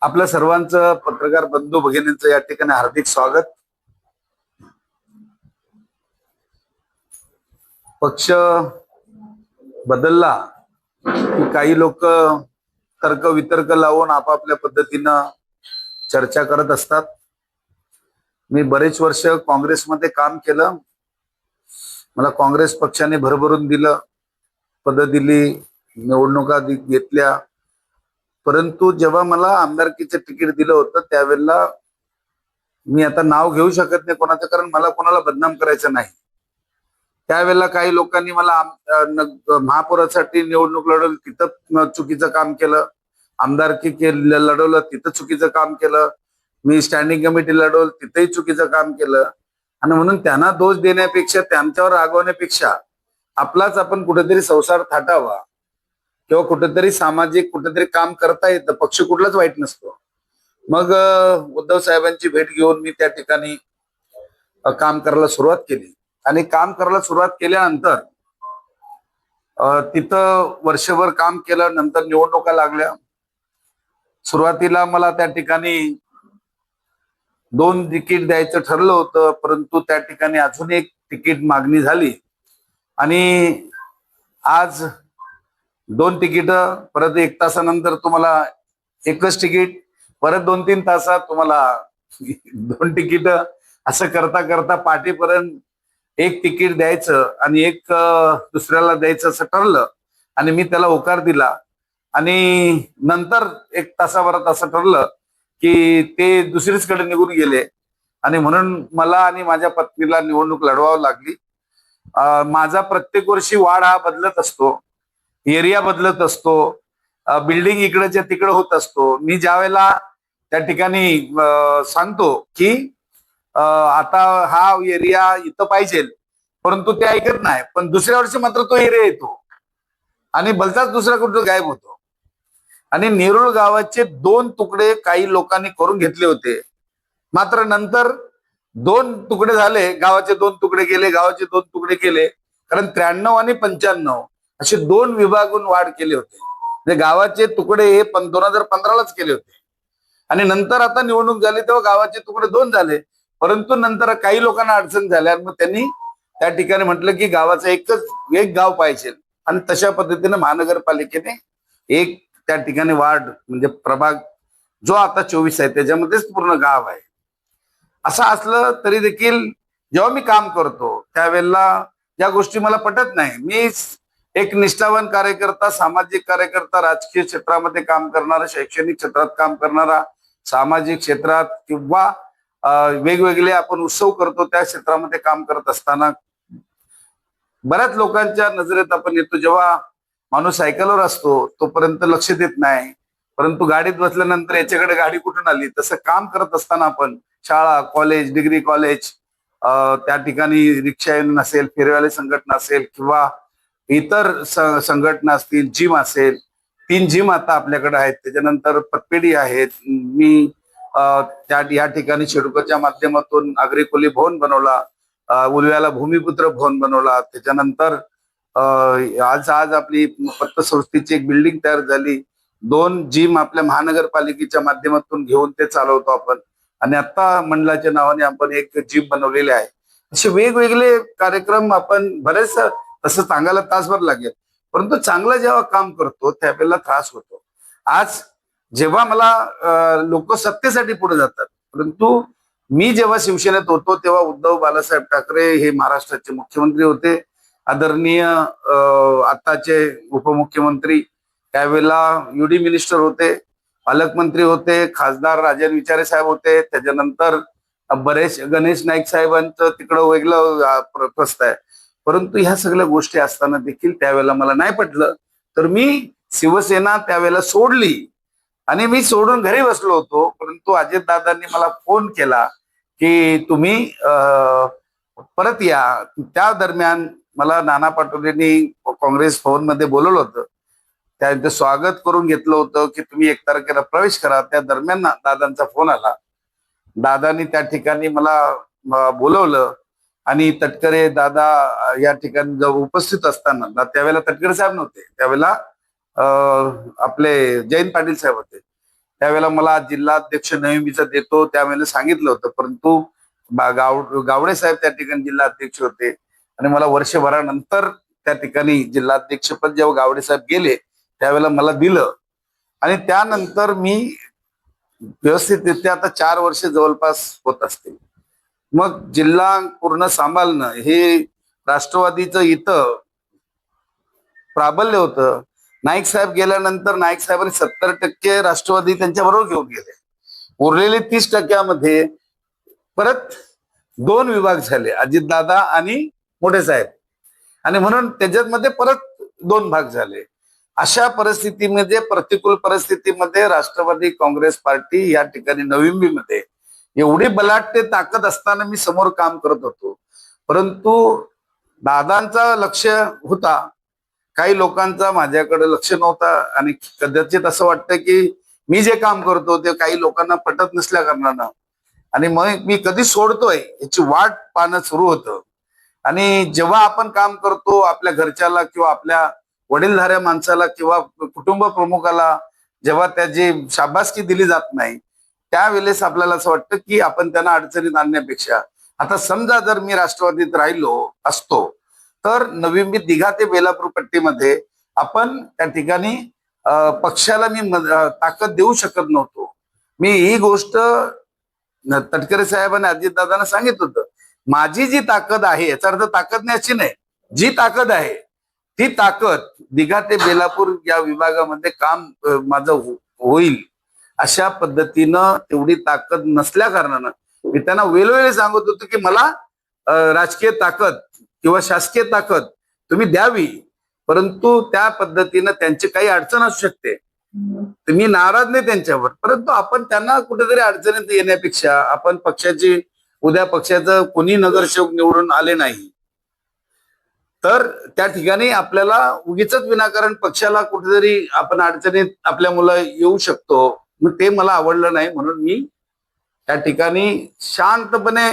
आपल्या सर्वांचं पत्रकार बंधू भगिनींचं या ठिकाणी हार्दिक स्वागत. पक्ष बदलला की काही लोक तर्क वितर्क लावून आपापल्या पद्धतीनं चर्चा करत असतात. मी बरेच वर्ष काँग्रेसमध्ये काम केलं. मला काँग्रेस पक्षाने भरभरून दिलं. पद दिली निवडणुका दि- घेतल्या. परंतु जेव्हा मला आमदारकीचं तिकीट दिलं होतं त्यावेळेला मी आता नाव घेऊ शकत नाही कोणाचं कारण मला कोणाला बदनाम करायचं नाही. त्यावेळेला काही लोकांनी मला महापौरासाठी निवडणूक लढवली तिथं चुकीचं काम केलं. आमदारकी केलं लढवलं तिथं चुकीचं काम केलं. मी स्टँडिंग कमिटी लढवलं तिथंही चुकीचं काम केलं. आणि म्हणून त्यांना दोष देण्यापेक्षा त्यांच्यावर रागवण्यापेक्षा आपलाच आपण कुठेतरी संसार थाटावा. किंवा कुठेतरी सामाजिक कुठेतरी काम करता येतं पक्ष कुठलाच वाईट नसतो. मग उद्धव साहेबांची भेट घेऊन मी त्या ठिकाणी काम करायला सुरुवात केली. आणि काम करायला सुरुवात केल्यानंतर तिथं वर्षभर काम केलं नंतर निवडणुका लागल्या. सुरुवातीला मला त्या ठिकाणी दोन तिकीट द्यायचं ठरलं होतं परंतु त्या ठिकाणी अजून एक तिकीट मागणी झाली. आणि आज दोन तिकीट परत एक तासानंतर तुम्हाला एकच तिकीट परत दोन तीन तासात तुम्हाला दोन तिकीट. असं करता करता पाठीपर्यंत एक तिकीट द्यायचं आणि एक दुसऱ्याला द्यायचं असं ठरलं आणि मी त्याला होकार दिला. आणि नंतर एक तासाभरात असं ठरलं की ते दुसरीचकडे निघून गेले. आणि म्हणून मला आणि माझ्या पत्नीला निवडणूक लढवावी लागली. माझा प्रत्येक वर्षी वाढ हा बदलत असतो. एरिया बदलत असतो. बिल्डिंग इकडच्या तिकडे होत असतो. मी ज्या वेळेला त्या ठिकाणी सांगतो की आता हा एरिया इथं पाहिजे परंतु ते ऐकत नाही. पण दुसऱ्या वर्षी मात्र तो एरिया येतो. आणि भलताच दुसरा कुठं गायब होतो. आणि नेरुळ गावाचे दोन तुकडे काही लोकांनी करून घेतले होते. मात्र नंतर दोन तुकडे झाले. गावाचे दोन तुकडे गेले गावाचे दोन तुकडे केले. कारण त्र्याण्णव आणि पंच्याण्णव असे दोन विभागून वाढ केले होते. म्हणजे गावाचे तुकडे हे दोन हजार पंधरालाच केले होते. आणि नंतर आता निवडणूक झाली तेव्हा गावाचे तुकडे दोन झाले. परंतु नंतर काही लोकांना अडचण झाल्या मग त्यांनी त्या ठिकाणी म्हटलं की गावाचं एकच एक गाव पाहिजे. आणि तशा पद्धतीने महानगरपालिकेने एक त्या ठिकाणी वार्ड म्हणजे प्रभाग जो आता चोवीस आहे त्याच्यामध्येच पूर्ण गाव आहे. असं असलं तरी देखील जेव्हा मी काम करतो त्यावेळेला ज्या गोष्टी मला पटत नाही मी एक निष्ठावान कार्यकर्ता सामाजिक कार्यकर्ता राजकीय क्षेत्रामध्ये काम करणारा शैक्षणिक क्षेत्रात काम करणारा सामाजिक क्षेत्रात किंवा वेगवेगळे आपण उत्सव करतो त्या क्षेत्रामध्ये काम करत असताना बऱ्याच लोकांच्या नजरेत आपण येतो जेव्हा माणूस सायकलवर असतो तोपर्यंत लक्ष देत नाही. परंतु गाडीत बसल्यानंतर याच्याकडे गाडी कुठून आली? तसं काम करत असताना आपण शाळा कॉलेज डिग्री कॉलेज त्या ठिकाणी रिक्षा येऊन असेल फेरवाले संघटना असेल किंवा इतर संघटना असतील जिम असेल तीन जिम आता आपल्याकडे आहेत. त्याच्यानंतर पतपेढी आहेत. मी त्या या ठिकाणी शेडकोच्या माध्यमातून आग्रिकोली भवन बनवला उलव्याला भूमिपुत्र भवन बनवला. त्याच्यानंतर आज आज आपली पतसंस्थेची एक बिल्डिंग तयार झाली. दोन जिम आपल्या महानगरपालिकेच्या माध्यमातून घेऊन ते चालवतो आपण. आणि आता मंडळाच्या नावाने आपण एक जिम बनवलेले आहे. असे वेगवेगळे कार्यक्रम आपण बरेच तसं सांगायला तासभर लागेल. परंतु चांगलं जेव्हा काम करतो त्यावेळेला त्रास होतो. आज जेव्हा मला लोक सत्तेसाठी पुढे जातात परंतु मी जेव्हा शिवसेनेत होतो तेव्हा उद्धव बाळासाहेब ठाकरे हे महाराष्ट्राचे मुख्यमंत्री होते. आदरणीय आताचे उपमुख्यमंत्री त्यावेळेला युडी मिनिस्टर होते पालकमंत्री होते खासदार राजन विचारे साहेब होते त्याच्यानंतर बरेच गणेश नाईक साहेबांचं तिकडं वेगळं प्रस्त आहे. परंतु ह्या सगळ्या गोष्टी असताना देखील त्यावेळेला मला नाही पटलं. तर मी शिवसेना त्यावेळेला सोडली. आणि मी सोडून घरी बसलो होतो. परंतु अजितदादांनी मला फोन केला की तुम्ही परत या. त्या दरम्यान मला नाना पाटोलेंनी काँग्रेस भवनमध्ये बोलवलं होतं. त्यांचं स्वागत करून घेतलं होतं की तुम्ही एक तारखेला प्रवेश करा. त्या दरम्यान दादांचा फोन आला. दादानी त्या ठिकाणी मला बोलवलं. आणि तटकरे दादा या ठिकाणी जेव्हा उपस्थित असताना त्यावेळेला तटकरे साहेब नव्हते. त्यावेळेला आपले जयंत पाटील साहेब होते. त्यावेळेला मला जिल्हा अध्यक्ष नवीमीचा देतो त्यावेळेला सांगितलं होतं. परंतु गाव गावडे साहेब त्या ठिकाणी जिल्हा अध्यक्ष होते. आणि मला वर्षभरानंतर त्या ठिकाणी जिल्हाध्यक्ष जेव्हा गावडे साहेब गेले त्यावेळेला मला दिलं. आणि त्यानंतर मी व्यवस्थितरित्या आता चार वर्ष जवळपास होत असते मग जिल्हा पूर्ण सांभाळणं हे राष्ट्रवादीचं इथं प्राबल्य होतं. नाईक साहेब गेल्यानंतर नाईक साहेबांनी सत्तर टक्के राष्ट्रवादी त्यांच्या बरोबर घेऊन गेले. उरलेले तीस टक्क्यामध्ये परत दोन विभाग झाले अजितदादा आणि मोठे साहेब. आणि म्हणून त्याच्यामध्ये परत दोन भाग झाले. अशा परिस्थितीमध्ये प्रतिकूल परिस्थितीमध्ये राष्ट्रवादी काँग्रेस पार्टी या ठिकाणी नविंबीमध्ये एवढी बलाढ्य ताकद असताना मी समोर काम करत होतो. परंतु दादांचा लक्ष होता. काही लोकांचा माझ्याकडे लक्ष नव्हता आणि कदाचित असं वाटतं की मी जे काम करतो ते काही लोकांना पटत नसल्या कारणानं. आणि मग मी कधी सोडतोय याची वाट पाहणं सुरू होतं. आणि जेव्हा आपण काम करतो आपल्या घरच्याला किंवा आपल्या वडीलधाऱ्या माणसाला किंवा कुटुंब प्रमुखाला जेव्हा त्याची शाबासकी दिली जात नाही त्यावेळेस आपल्याला असं वाटतं की आपण त्यांना अडचणीत आणण्यापेक्षा आता समजा जर मी राष्ट्रवादीत राहिलो असतो तर नवी मी दिघा ते बेलापूर पट्टीमध्ये आपण त्या ठिकाणी पक्षाला मी ताकद देऊ शकत नव्हतो. मी ही गोष्ट न- तटकरे साहेबांनी अजितदादांना सांगितलं होतं. माझी जी ताकद आहे याचा अर्थ ताकद नाही नाही. जी ताकद आहे ती ताकद दिघा ते बेलापूर या विभागामध्ये काम माझं हो, होईल. अशा पद्धतीनं तेवढी ताकद नसल्या कारणानं मी त्यांना वेळोवेळी सांगत होतो की मला राजकीय ताकद किंवा शासकीय ताकद तुम्ही द्यावी. परंतु त्या पद्धतीनं त्यांची काही अडचण असू शकते. मी नाराज नाही त्यांच्यावर. परंतु आपण त्यांना कुठेतरी अडचणीत येण्यापेक्षा आपण पक्षाची उद्या पक्षाचं कोणी नगरसेवक निवडून आले नाही तर त्या ठिकाणी आपल्याला उगीच विनाकारण पक्षाला कुठेतरी आपण अडचणीत आपल्या मुलं येऊ शकतो. मग ते मला आवडलं नाही म्हणून मी त्या ठिकाणी शांतपणे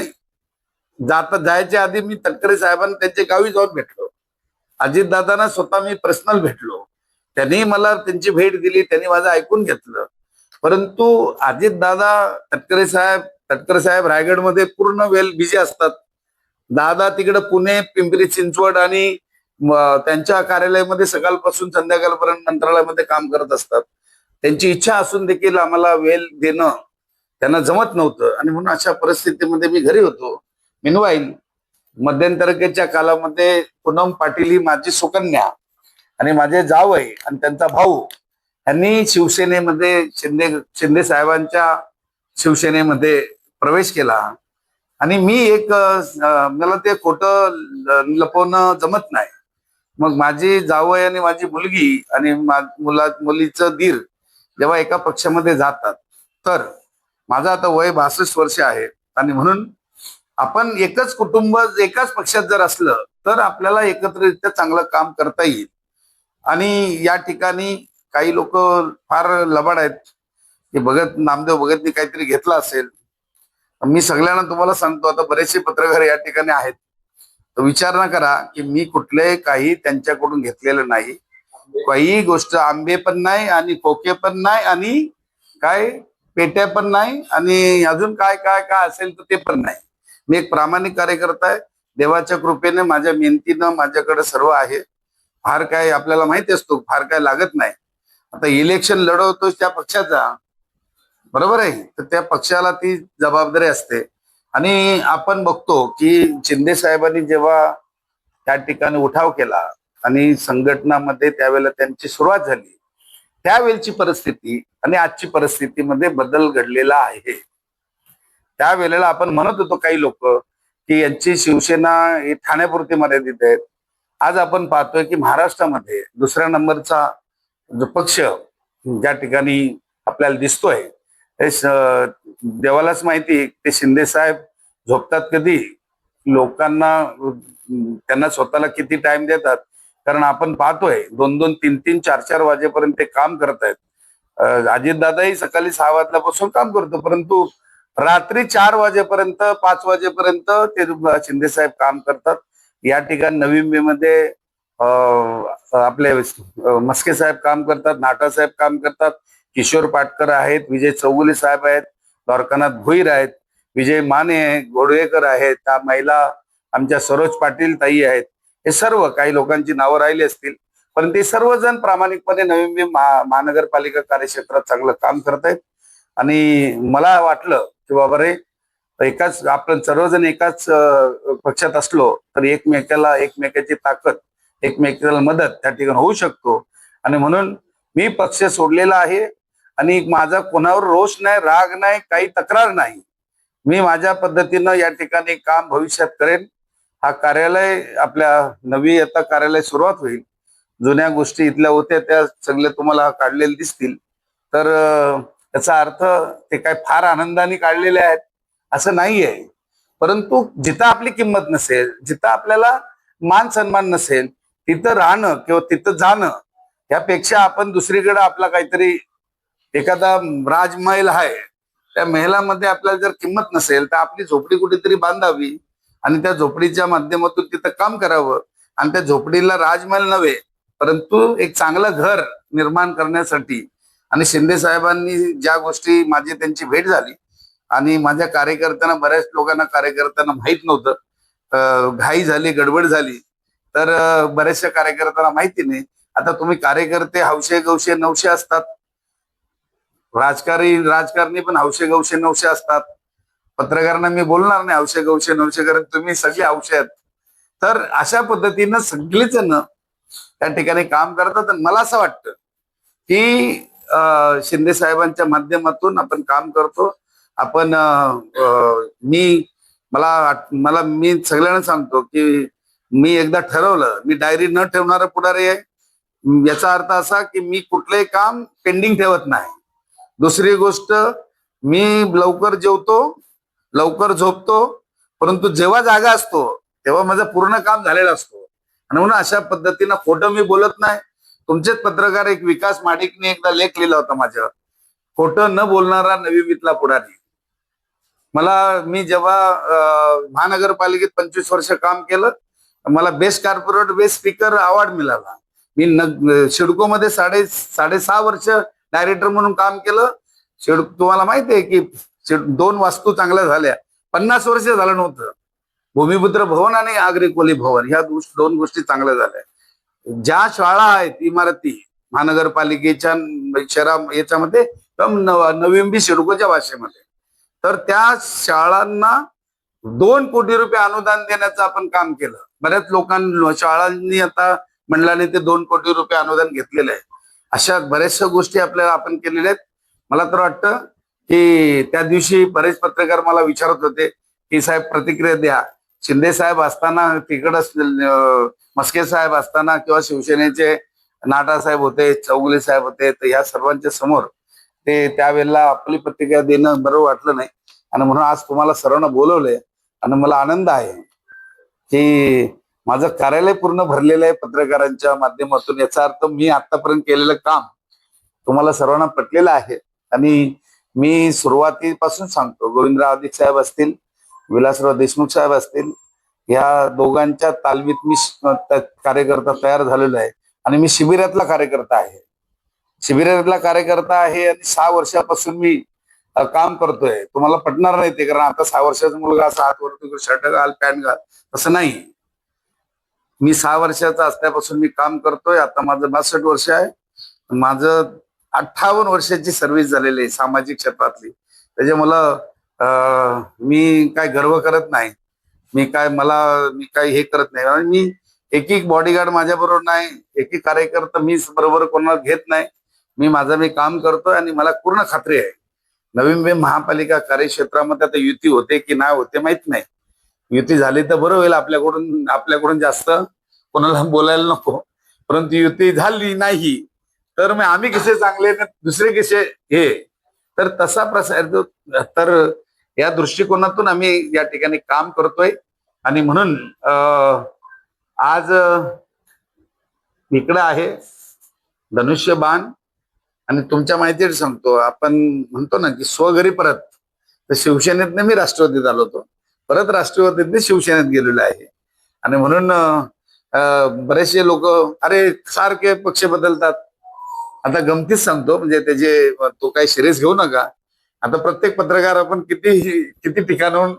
जाता जायच्या आधी मी तटकरे साहेबांना त्यांच्या गावी जाऊन भेटलो. अजितदादांना स्वतः मी पर्सनल भेटलो. त्यांनी मला त्यांची भेट दिली त्यांनी माझं ऐकून घेतलं. परंतु अजितदादा तटकरे साहेब तटकरे साहेब रायगडमध्ये पूर्ण वेल बिझी असतात. दादा तिकडे पुणे पिंपरी चिंचवड आणि त्यांच्या कार्यालयामध्ये सकाळपासून संध्याकाळपर्यंत मंत्रालयामध्ये काम करत असतात. त्यांची इच्छा असून देखील आम्हाला वेल देणं त्यांना जमत नव्हतं. आणि म्हणून अशा परिस्थितीमध्ये मी घरी होतो. मिनवाईल मध्यंतरकेच्या कालामध्ये पूनम पाटील ही माझी सुकन्या आणि माझे जावई आणि त्यांचा भाऊ यांनी शिवसेनेमध्ये शिंदे शिंदे साहेबांच्या शिवसेनेमध्ये प्रवेश केला. आणि मी एक मला ते खोटं ल- लपवणं जमत नाही. मग माझी जावई आणि माझी मुलगी आणि मुला मुलीचं दीर जेव्हा एका पक्षामध्ये जातात तर माझं आता वय बासष्ट वर्ष आहे आणि म्हणून आपण एकच कुटुंब एकाच पक्षात जर असलं तर आपल्याला एकत्रित्या चांगलं काम करता येईल. आणि या ठिकाणी काही लोक फार लबाड आहेत की भगत नामदेव भगतनी काहीतरी घेतला असेल. मी सगळ्यांना तुम्हाला सांगतो आता बरेचसे पत्रकार या ठिकाणी आहेत. तर विचारणा करा की मी कुठले काही त्यांच्याकडून घेतलेलं नाही. काही गोष्ट आंबे पण नाही आणि कोके पण नाही आणि काय पेट्या पण नाही आणि अजून काय काय काय असेल तर ते पण नाही. मी एक प्रामाणिक कार्यकर्ता आहे. देवाच्या कृपेने माझ्या मेहनतीनं माझ्याकडे सर्व आहे. फार काय आपल्याला माहिती असतो फार काय लागत नाही. आता इलेक्शन लढवतो त्या पक्षाचा. बरोबर आहे? तर त्या पक्षाला ती जबाबदारी असते. आणि आपण बघतो की शिंदे साहेबांनी जेव्हा त्या ठिकाणी उठाव केला आणि संघटनामध्ये त्यावेळेला त्यांची सुरुवात झाली. त्यावेळची परिस्थिती आणि आजची परिस्थितीमध्ये बदल घडलेला आहे. त्यावेळेला आपण म्हणत होतो काही लोक की यांची शिवसेना ही ठाण्यापुरती मर्यादित आहेत. आज आपण पाहतोय की महाराष्ट्रामध्ये दुसऱ्या नंबरचा जो पक्ष ज्या ठिकाणी आपल्याला दिसतोय ते देवालाच माहिती ते शिंदे साहेब झोपतात कधी? लोकांना त्यांना स्वतःला किती टाइम देतात? कारण आपण पाहतोय दोन दोन तीन तीन चार चार वाजेपर्यंत ते काम करतायत. अजितदादाही सकाळी सहा वाजल्यापासून काम करतो परंतु रात्री चार वाजेपर्यंत पाच वाजेपर्यंत ते शिंदे साहेब काम करतात. या ठिकाणी नवी मे मध्ये आपले मस्के साहेब काम करतात नाटा साहेब काम करतात किशोर पाटकर आहेत विजय चौगुले साहेब आहेत द्वारकानाथ भोईर आहेत विजय माने आहे घोडवेकर आहेत त्या महिला आमच्या सरोज पाटील ताई आहेत. हे सर्व काही लोकांची नावं राहिली असतील. पण ते सर्वजण प्रामाणिकपणे नवी महा महानगरपालिका कार्यक्षेत्रात चांगलं काम करत आहेत. आणि मला वाटलं की बाबा रे एकाच आपण सर्वजण एकाच पक्षात असलो तर एकमेकाला एकमेकाची ताकद एकमेकाला मदत त्या ठिकाणी होऊ शकतो. आणि म्हणून मी पक्ष सोडलेला आहे आणि माझा कोणावर रोष नाही राग नाही काही तक्रार नाही. मी माझ्या पद्धतीनं या ठिकाणी काम भविष्यात करेन. हा कार्यालय आपल्या नवी आता कार्यालय सुरुवात होईल. जुन्या गोष्टी इथल्या होत्या त्या सगळ्या तुम्हाला काढलेल्या दिसतील. तर त्याचा याचा अर्थ ते काय फार आनंदाने काढलेले आहेत असं नाही आहे परंतु जिथं आपली किंमत नसेल जिथं आपल्याला मान सन्मान नसेल तिथं राहणं किंवा तिथं जाणं यापेक्षा आपण दुसरीकडे आपला काहीतरी एखादा राजमहल आहे त्या महिलामध्ये आपल्याला जर किंमत नसेल तर आपली झोपडी कुठेतरी बांधावी. आणि त्या झोपडीच्या माध्यमातून तिथं काम करावं. आणि त्या झोपडीला राजमहल नव्हे परंतु एक चांगलं घर निर्माण करण्यासाठी. आणि शिंदे साहेबांनी ज्या गोष्टी माझी त्यांची भेट झाली आणि माझ्या कार्यकर्त्यांना बऱ्याच लोकांना कार्यकर्त्यांना माहीत नव्हतं. घाई झाली गडबड झाली. तर बऱ्याचशा कार्यकर्त्यांना माहिती नाही. आता तुम्ही कार्यकर्ते हौशे गवशे नवशे असतात. राजकारणी राजकारणी पण हौशे गवशे नवशे असतात. पत्रकारांना मी बोलणार नाही हौशे गवशे नवशे कारण तुम्ही सगळे हौशे आहेत तर अशा पद्धतीनं सगळेच जण त्या ठिकाणी काम करतात. आणि मला असं वाटतं की शिंदे साहेबांच्या माध्यमातून आपण काम करतो. आपण मी मला मला मी सगळ्यांना सांगतो की मी एकदा ठरवलं मी डायरी न ठेवणारा पुढारी आहे. याचा अर्थ असा की मी कुठलंही काम पेंडिंग ठेवत नाही. दुसरी गोष्ट मी लवकर जेवतो लवकर झोपतो परंतु जेव्हा जागा असतो तेव्हा माझं पूर्ण काम झालेलं असतो. आणि म्हणून अशा पद्धतीनं खोटं मी बोलत नाही. तुमचेच पत्रकार एक विकास माडिकने एकदा लेख लिहिला होता माझ्यावर. खोटं न बोलणारा नवी मितला पुढारी. मला मी जेव्हा महानगरपालिकेत पंचवीस वर्ष काम केलं मला best corporate best speaker award मिळाला. मी न सिडकोमध्ये साडे साडेसहा वर्ष डायरेक्टर म्हणून काम केलं. शिडको तुम्हाला माहिती आहे की दोन वास्तू चांगल्या झाल्या. पन्नास वर्ष झालं नव्हतं. भूमिपुत्र भवन आणि आगरी कोली भवन ह्या दोन गोष्टी चांगल्या झाल्या. ज्या शाळा आहेत इमारती महानगरपालिकेच्या शहरा याच्यामध्ये किंवा नव- भाषेमध्ये. तर त्या शाळांना दोन कोटी रुपये अनुदान देण्याचं आपण काम केलं. बऱ्याच लोकांना शाळांनी आता मंडळाने ते दोन कोटी रुपये अनुदान घेतलेलं आहे. अशा बऱ्याचशा गोष्टी आपल्याला आपण केलेल्या आहेत. मला तर वाटतं की त्या दिवशी बरेच पत्रकार मला विचारत होते की साहेब प्रतिक्रिया द्या. शिंदे साहेब असताना तिकडं मस्के साहेब असताना किंवा शिवसेनेचे नाटा साहेब होते चौगुले साहेब होते तर या सर्वांच्या समोर ते त्यावेळेला आपली प्रतिक्रिया देणं बरं वाटलं नाही. आणि म्हणून आज तुम्हाला सर्वांना बोलवलंय आणि मला आनंद आहे की माझं कार्यालय पूर्ण भरलेलं आहे पत्रकारांच्या माध्यमातून. याचा अर्थ मी आतापर्यंत केलेलं काम तुम्हाला सर्वांना पटलेलं आहे. आणि मी सुरुवातीपासून सांगतो गोविंदराव अधिक साहेब असतील विलासराव देशमुख साहेब असतील या दोघांच्या तालमीत मी कार्यकर्ता तयार झालेलो आहे आणि मी शिबिरातला कार्यकर्ता आहे. शिबिरातला कार्यकर्ता आहे आणि सहा वर्षापासून मी काम करतोय. तुम्हाला पटणार नाही ते कारण आता सहा वर्षाचा मुलगा असा वर्ष शर्ट घाल पॅन्ट घाल तसं नाही. मी सहा वर्षाचा असल्यापासून मी काम करतोय. आता माझं बासष्ट वर्ष आहे. माझं अठ्ठावन्न वर्षाची सर्व्हिस झालेली आहे सामाजिक क्षेत्रातली. त्याच्यामुळं मला मी काय गर्व करत नाही. मी काय मला मी काय हे करत नाही. मी एक एक बॉडीगार्ड माझ्या बरोबर नाही एक एक कार्यकर्ता मी बरोबर कोणाला घेत नाही. मी माझं मी काम करतोय आणि मला पूर्ण खात्री आहे. नवी मुंबई महापालिका कार्यक्षेत्रामध्ये आता युती होते की नाही होते माहीत नाही. युती झाली तर बरं होईल आपल्याकडून आपल्याकडून जास्त. कोणाला बोलायला नको. परंतु युती झाली नाही. तर मग आम्ही किस्से चांगले दुसरे किस्से हे. तर तसा प्रसार तर या दृष्टिकोनातून आम्ही या ठिकाणी काम करतोय. आणि म्हणून अं, आज इकडं आहे धनुष्यबाण. आणि तुमच्या माहितीवर सांगतो आपण म्हणतो ना की स्वघरी परत तर शिवसेनेतनं मी राष्ट्रवादीत आलो होतो. परत राष्ट्रवादीतने शिवसेनेत गेलेलो आहे. आणि म्हणून बरेचसे लोक अरे सारखे पक्ष बदलतात. आता गमतीच सांगतो म्हणजे त्याचे तो काही सिरियस घेऊ नका. आता प्रत्येक पत्रकार आपण किती किती ठिकाणाहून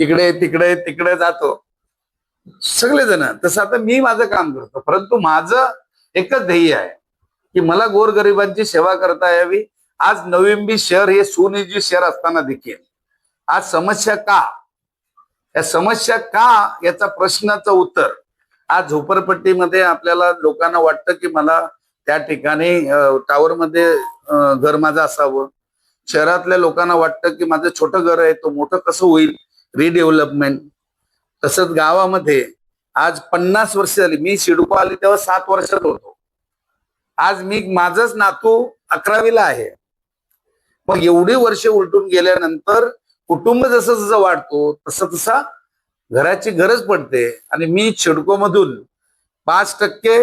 तिकडे तिकडे तिकडे जातो. सगळेजण. तसं आता मी माझं काम करतो परंतु माझं एकच ध्येय आहे की मला गोरगरिबांची सेवा करता यावी. आज नवींबी शहर हे सुनियोजित शहर असताना देखील. आज समस्या का? या समस्या का? याचा प्रश्नाचं उत्तर. आज झोपडपट्टीमध्ये आपल्याला लोकांना वाटतं की मला त्या ठिकाणी टावर मध्ये घर माझं असावं. शहरातल्या लोकांना वाटतं की माझं छोटं घर आहे तो मोठं कसं होईल? रिडेव्हलपमेंट तसंच गावामध्ये आज पन्नास वर्ष झाली. मी शिडको आली तेव्हा सात वर्षात होतो. आज मी माझंच नातू अकरावीला आहे. मग एवढी वर्ष उलटून गेल्यानंतर कुटुंब जसं जसं वाढतो तसं तसा घराची गरज पडते. आणि मी शिडको मधून पाच टक्के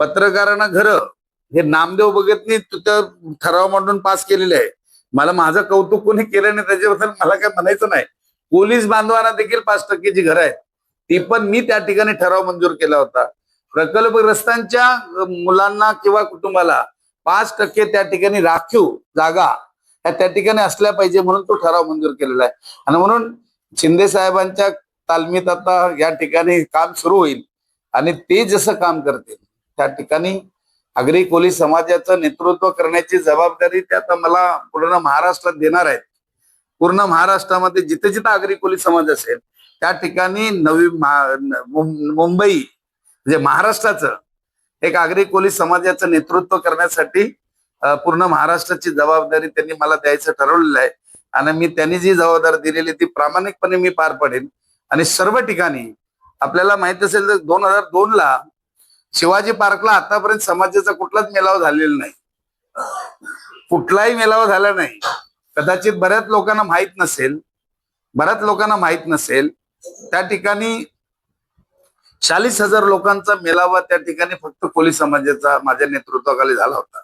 पत्रकारांना घरं. हे नामदेव बघत नाही ठराव मांडून पास केलेले आहे. मला माझं कौतुक कोणी केलं नाही त्याच्याबद्दल मला काय म्हणायचं नाही. पोलीस बांधवांना देखील पाच टक्केची घरं आहेत. ती पण मी त्या ठिकाणी ठराव मंजूर केला होता. प्रकल्पग्रस्तांच्या मुलांना किंवा कुटुंबाला पाच टक्के त्या ठिकाणी राखीव जागा ह्या त्या ठिकाणी असल्या पाहिजे म्हणून तो ठराव मंजूर केलेला आहे. आणि म्हणून शिंदे साहेबांच्या तालमीत आता या ठिकाणी काम सुरू होईल. आणि ते जसं काम करतील त्या ठिकाणी आगरी कोली समाजाचं नेतृत्व करण्याची जबाबदारी ते आता मला पूर्ण महाराष्ट्रात देणार आहेत. पूर्ण महाराष्ट्रामध्ये जिथे जिथे आगरी कोली समाज असेल त्या ठिकाणी नवी मुंबई म्हणजे महाराष्ट्राचं एक आगरी कोली समाजाचं नेतृत्व करण्यासाठी पूर्ण महाराष्ट्राची जबाबदारी त्यांनी मला द्यायचं ठरवलेलं आहे. आणि मी त्यांनी जी जबाबदारी दिलेली ती प्रामाणिकपणे मी पार पडेन. आणि सर्व ठिकाणी आपल्याला माहीत असेल तर दोन हजार दोन ला शिवाजी पार्कला आतापर्यंत समाजाचा कुठलाच मेलाव झालेला नाही. कुठलाही मेलावा झाला नाही. कदाचित बऱ्याच लोकांना माहीत नसेल बऱ्याच लोकांना माहीत नसेल त्या ठिकाणी चाळीस हजार लोकांचा मेलावा त्या ठिकाणी फक्त कोली समाजाचा माझ्या नेतृत्वाखाली झाला होता.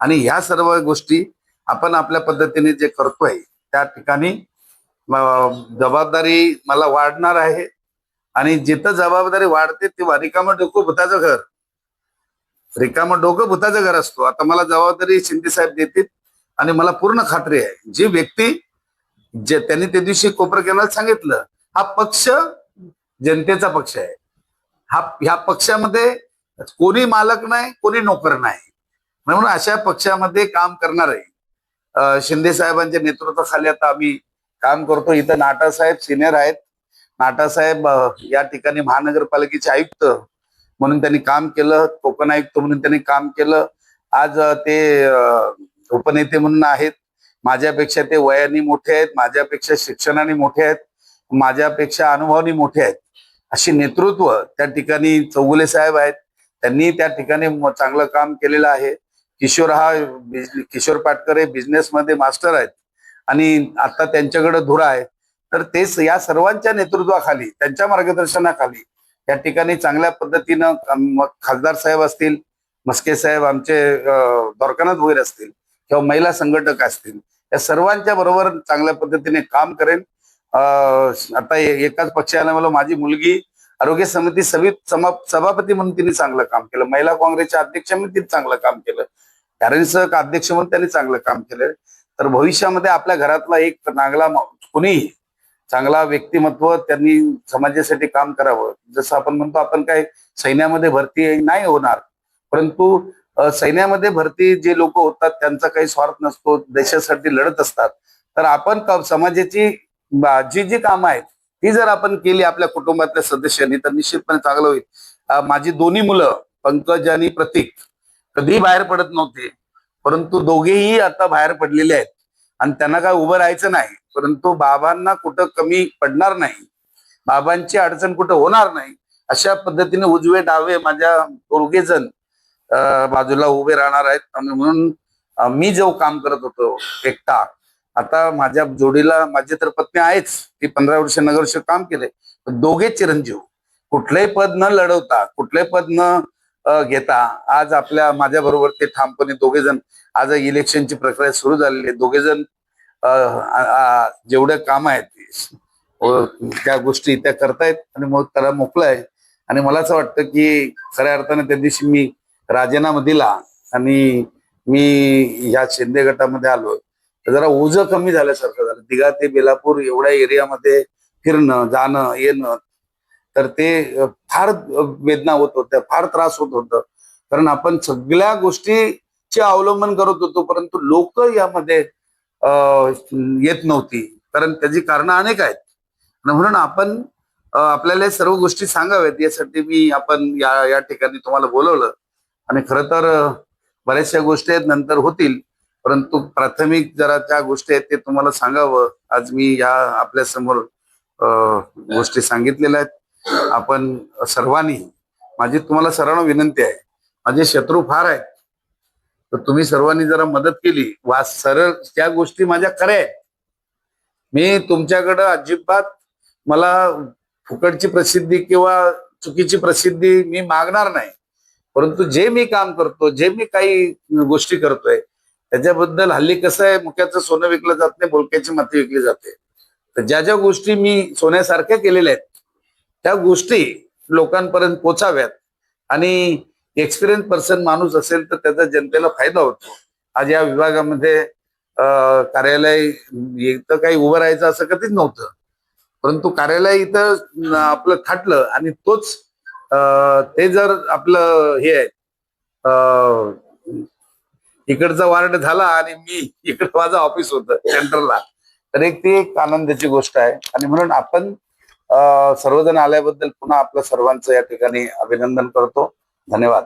आणि ह्या सर्व गोष्टी आपण आपल्या पद्धतीने जे करतोय त्या ठिकाणी जबाबदारी मला वाढणार आहे. आणि जिथं जबाबदारी वाढते तेव्हा रिकामं डोकं भूताचं घर. रिकामं डोकं भूताचं घर असतो. आता मला जबाबदारी शिंदे साहेब देतील आणि मला पूर्ण खात्री आहे. जी व्यक्ती जे त्यांनी त्या दिवशी कोपर केंद्रात सांगितलं हा पक्ष जनतेचा पक्ष आहे. हा ह्या पक्षामध्ये कोणी मालक नाही कोणी नोकर नाही. म्हणून अशा पक्षामध्ये काम करणार आहे शिंदे साहेबांच्या नेतृत्वाखाली आता आम्ही काम करतो. इथं नाटा साहेब सिनियर आहेत. नाटा साहेब या ठिकाणी महानगरपालिकेचे आयुक्त म्हणून त्यांनी काम केलं कोकण आयुक्त म्हणून त्यांनी काम केलं. आज ते उपनेते म्हणून आहेत. माझ्यापेक्षा ते वयाने मोठे आहेत माझ्यापेक्षा शिक्षणाने मोठे आहेत माझ्यापेक्षा अनुभवाने मोठे आहेत. अशी नेतृत्व त्या ठिकाणी चौगुले साहेब आहेत. त्यांनी त्या ठिकाणी चांगलं काम केलेलं आहे. किशोर हा किशोर पाटकर हे बिझनेस मध्ये मास्टर आहेत. आणि आता त्यांच्याकडे धुरा आहे. तर तेच या सर्वांच्या नेतृत्वाखाली त्यांच्या मार्गदर्शनाखाली या ठिकाणी चांगल्या पद्धतीनं खासदार साहेब असतील मस्के साहेब आमचे द्वारकानाथ वगैरे असतील किंवा महिला संघटक असतील या सर्वांच्या बरोबर चांगल्या पद्धतीने काम करेन. आता एकाच पक्षाने मला माझी मुलगी आरोग्य समिती सभी समा- सभापती म्हणून तिने चांगलं काम केलं. महिला काँग्रेसच्या अध्यक्ष म्हणून तिने चांगलं काम केलं. पॅरेंट्स अध्यक्ष म्हणून त्यांनी चांगलं काम केलं. तर भविष्यामध्ये आपल्या घरातला एक नागला कुणीही चांगला व्यक्तिमत्व त्यांनी समाजासाठी काम करावं. जसं आपण म्हणतो आपण काय सैन्यामध्ये भरती नाही होणार. परंतु सैन्यामध्ये भरती जे लोक होतात त्यांचा काही स्वार्थ नसतो देशासाठी लढत असतात. तर आपण समाजाची जी जी कामं आहेत ती जर आपण केली आपल्या कुटुंबातल्या सदस्यांनी तर निश्चितपणे चांगलं होईल. माझी दोन्ही मुलं पंकज आणि प्रतीक कधीही बाहेर पडत नव्हते. परंतु दोघेही आता बाहेर पडलेले आहेत. आणि त्यांना काय उभं राहायचं नाही. परंतु बाबांना कुठं कमी पडणार नाही. बाबांची अडचण कुठं होणार नाही. अशा पद्धतीने उजवे डावे माझ्या दोघेजण बाजूला उभे राहणार आहेत. आणि म्हणून मी जो काम करत होतो एकटा आता माझ्या जोडीला माझी तर पत्नी आहेच. ती पंधरा वर्ष नगरश काम केले दोघे चिरंजीव. कुठलंही पद न लढवता कुठलंही पद न घेता. आज आपल्या माझ्या बरोबर ते ठामपणे दोघे जण आज इलेक्शनची प्रक्रिया सुरू झालेली आहे. दोघे जण जेवढे काम आहेत त्या गोष्टी त्या करतायत आणि मग त्याला मोकळं आहे. आणि मला असं वाटतं की खऱ्या अर्थाने त्या दिवशी मी राजीनामा दिला आणि मी ह्या शिंदे गटामध्ये आलोय. जरा ओझं कमी झाल्यासारखं झालं. दिघा ते बेलापूर एवढ्या एरियामध्ये फिरणं जाणं येणं तर ते फार वेदना होत होत्या फार त्रास होत होतं. कारण आपण सगळ्या गोष्टीचे अवलंबन करत होतो परंतु लोक यामध्ये येत नव्हती. कारण त्याची कारणं अनेक आहेत. म्हणून आपण आपल्याला सर्व गोष्टी सांगाव्यात. यासाठी मी आपण या या ठिकाणी तुम्हाला बोलवलं. आणि खरं तर बऱ्याचशा गोष्टी आहेत नंतर होतील. परंतु प्राथमिक जरा त्या गोष्टी आहेत ते तुम्हाला सांगावं. आज मी या आपल्यासमोर गोष्टी सांगितलेल्या आहेत. आपण सर्वांनी माझी तुम्हाला सर्वांना विनंती आहे माझे शत्रू फार आहेत तर तुम्ही सर्वांनी जरा मदत केली. वा सरळ त्या गोष्टी माझ्या खऱ्या आहेत. मी तुमच्याकडं अजिबात मला फुकटची प्रसिद्धी किंवा चुकीची प्रसिद्धी मी मागणार नाही. परंतु जे मी काम करतो जे मी काही गोष्टी करतोय त्याच्याबद्दल हल्ली कसं आहे मुख्याचं सोनं विकलं जात नाही बोलक्याची माती विकली जाते. तर ज्या ज्या गोष्टी मी सोन्यासारख्या केलेल्या आहेत त्या गोष्टी लोकांपर्यंत पोचाव्यात. आणि एक्सपिरियन्स पर्सन माणूस असेल तर त्याचा जनतेला फायदा होतो. आज या विभागामध्ये कार्यालय इथं काही उभं राहायचं असं कधीच नव्हतं. परंतु कार्यालय इथं आपलं थाटलं आणि तोच ते जर आपलं हे आहे इकडचा वार्ड झाला आणि मी इकडं माझं ऑफिस होतं सेंटरला तर एक ती एक आनंदाची गोष्ट आहे. आणि म्हणून आपण सर्वजण आल्याबद्दल पुन्हा आपल्या सर्वांचं या ठिकाणी अभिनंदन करतो. धन्यवाद.